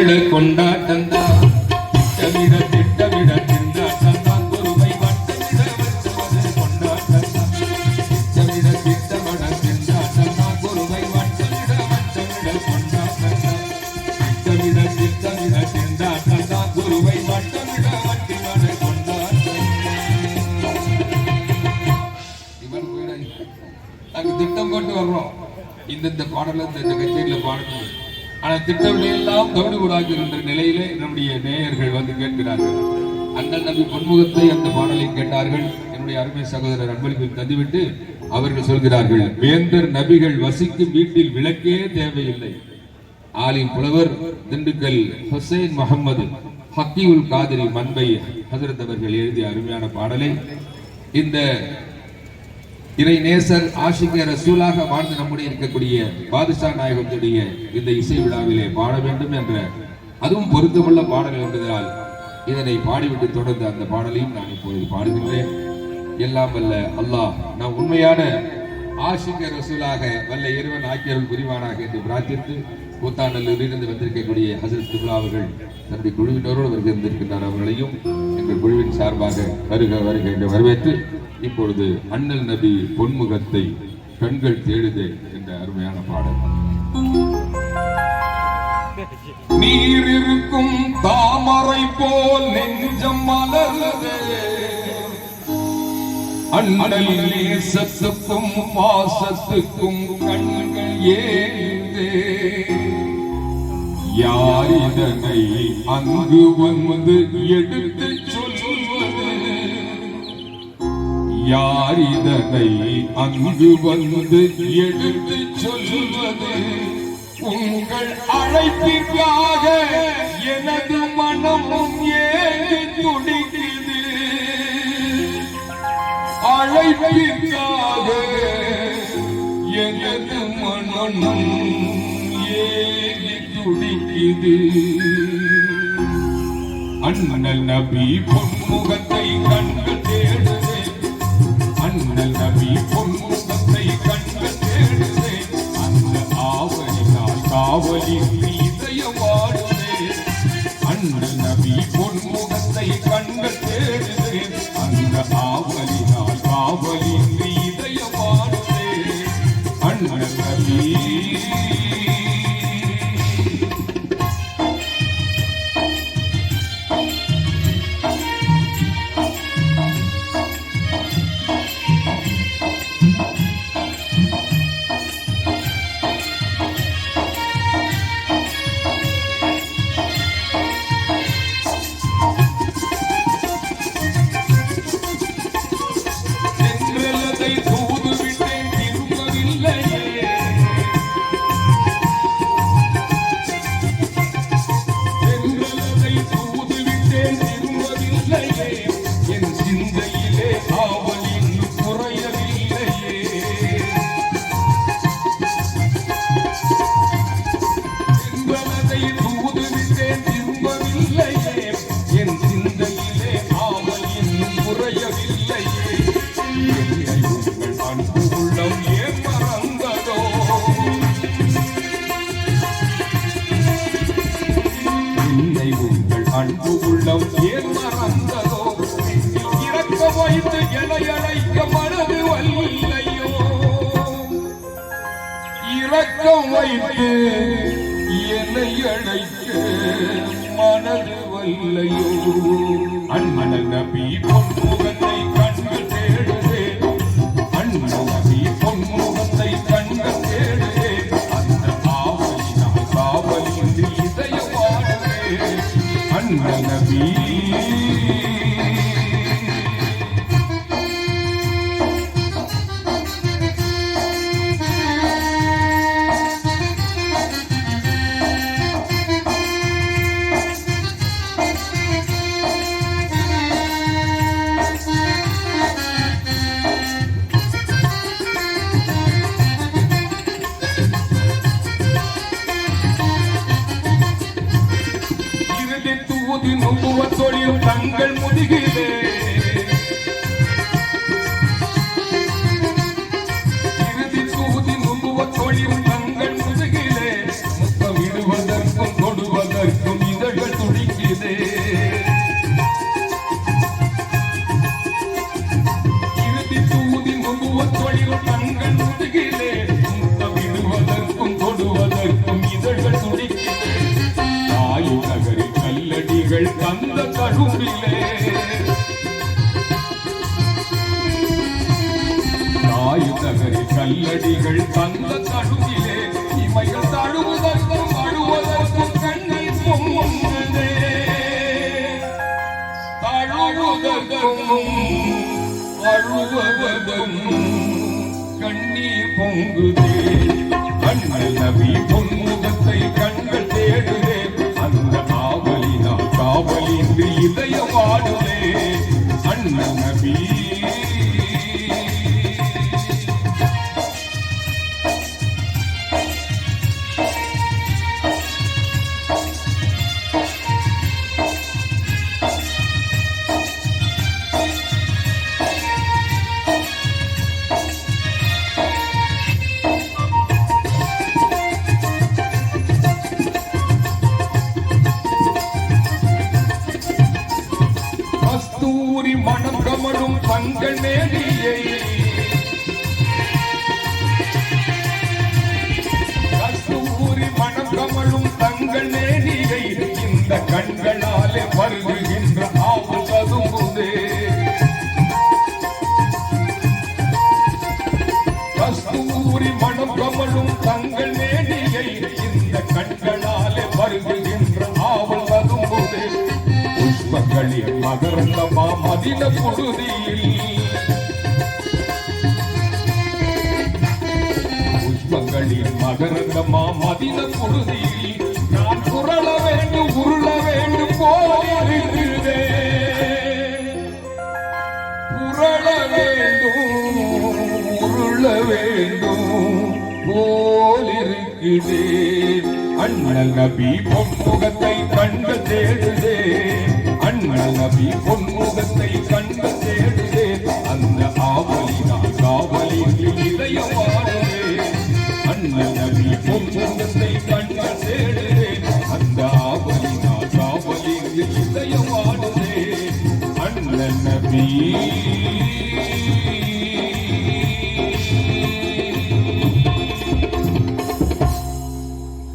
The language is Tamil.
வட்டமிட கொண்டாட்டந்தான் திட்டமிட திட்டமிட திண்டாட்டந்தான் குருவை வட்டமிட வச்சுவது கொண்டாட்டந்தான் திட்டமிட திட்டமிட திண்டாட்டந்தான் குருவை வட்டமிட வட்டமிட கொண்டாட்டந்தான் திட்டமிட திட்டமிட திண்டாட்டந்தான் குருவை வட்டமிட வட்டமிட கொண்டாட்டந்தான் திட்டம் போட்டு வர்றோம் இந்தந்த பாடல இந்த கச்சேரியில் பாடணும் ஆனால் திட்டங்களை எல்லாம் தவிடுபடாக்குகின்ற நிலையிலே நம்முடைய நேயர்கள் வந்து கேட்கிறார்கள். அண்ணன் நபி பொன்முகத்தை அந்த பாடலை கேட்டார்கள். என்னுடைய அருமை சகோதரர் அன்பளிப்பு தந்துவிட்டு அவர்கள் சொல்கிறார்கள் வேந்தர் நபிகள் வசிக்கும் வீட்டில் விளக்கே தேவையில்லை. ஆலிம் புலவர் திண்டுக்கல் ஹுசைன் முகமது ஹக்கீவுல் காதிரி மண்பை ஹசரத் அவர்கள் எழுதிய அருமையான பாடலை இந்த இறை நேசர் ஆஷிக ரசூலாக வாழ்ந்து நம்முடைய இருக்கக்கூடிய பாதுஷா நாயகத்துடைய இந்த இசை விழாவிலே பாட வேண்டும் என்ற அதுவும் பொருத்தமுள்ள பாடல் என்பதால் இதனை பாடிவிட்டு தொடர்ந்து அந்த பாடலையும் நான் இப்பொழுது பாடுகின்றேன். எல்லாம் வல்ல அல்லாஹ் நாம் உண்மையான ஆஷிக ரசூலாக வல்ல இறைவன் ஆக்கியருள் புரிவானாக என்று பிரார்த்தித்து கூத்தாண்டலில் இருந்து வந்திருக்கக்கூடிய ஹசரத் துப்லா அவர்கள் தன்னுடைய குழுவினரோடு வருகின்றிருக்கின்றார் அவர்களையும் எங்கள் குழுவின் சார்பாக வருக வருக என்று வரவேற்று இப்பொழுது அண்ணல் நபி பொன்முகத்தை கண்கள் தேடுதே என்ற அருமையான பாடல். நீர் இருக்கும் தாமரை போல் நெஞ்சம் மலர்ந்தே அண்ணல் நேசத்துக்கும் பாசத்துக்கும் கண்கள் ஏந்தே யார் இதனை அங்கு வந்து எடுத்து யார் இதனை அங்கு வந்து எடுத்து சொல்வது உங்கள் அழைப்பிற்காக எனது மனமும் ஏறி துடிக்குது? அழைப்பிற்காக எனது மனமும் ஏறி துடிக்குது? அண்ணல் நபி பொன்முகத்தை கண்கள் இதயம் வாடுதே அண்ணல் நபி பொன்முகத்தை கண்கள் தேடுதே ஏன் மறந்ததோ இறக்க வைத்து எனை அழைக்க மனது வல்லையோ. இரக்கம் வைத்து என்னை அழைக்க மனது வல்லையோ. நபி கண்கள் தேடும் नबी ஊதி நொங்குவ சொலியும் தங்கள் முதுகிலே. இறுதி ஊதி நொங்குவ சொலியும் எங்கள் தந்த கருவிலே தாய் நகரி கல்லடிகள் தந்த தழுவிலே இமைகள் தழுவுதற்கும் அழுவதற்கும் கண்ணில் பொங்குதே தழுவுதற்கும் அழுவதற்கும் கண்ணீர் பொங்குதே. அண்ணல் நபி பொன்முகத்தை கண்கள் தேடுதே. அந்த காவலின்றி இதயம் ஆடுதே கமழும் தங்கள் கஸ்தூரி மனம் கமழும் தங்கள் மேடியை இந்த கண்களாலே வருகின்ற ஆவல் கதும்புதே கஸ்தூரி மனம் கமழும் தங்கள் மேடியை இந்த கண்களாலே வருகின்ற மகரந்தமா மதில புழுதியில் புஷ்பங்களில் மகரந்தமா மதில புழுதியில் நான் புரள வேண்டும் உருள வேண்டும் போயிருந்தே உருள வேண்டும் உருள வேண்டும் போலிருக்கிறேன் அண்ணல் நபி பொன்முகத்தை கண்டு தேடுதே. எங்கள் நபி பொன்முகத்தை கண்டு தேடுவேன் அந்த ஆவலினால் காவலில் இதயம் ஆடுவேன் அண்ணன் நபி பொன்முகத்தை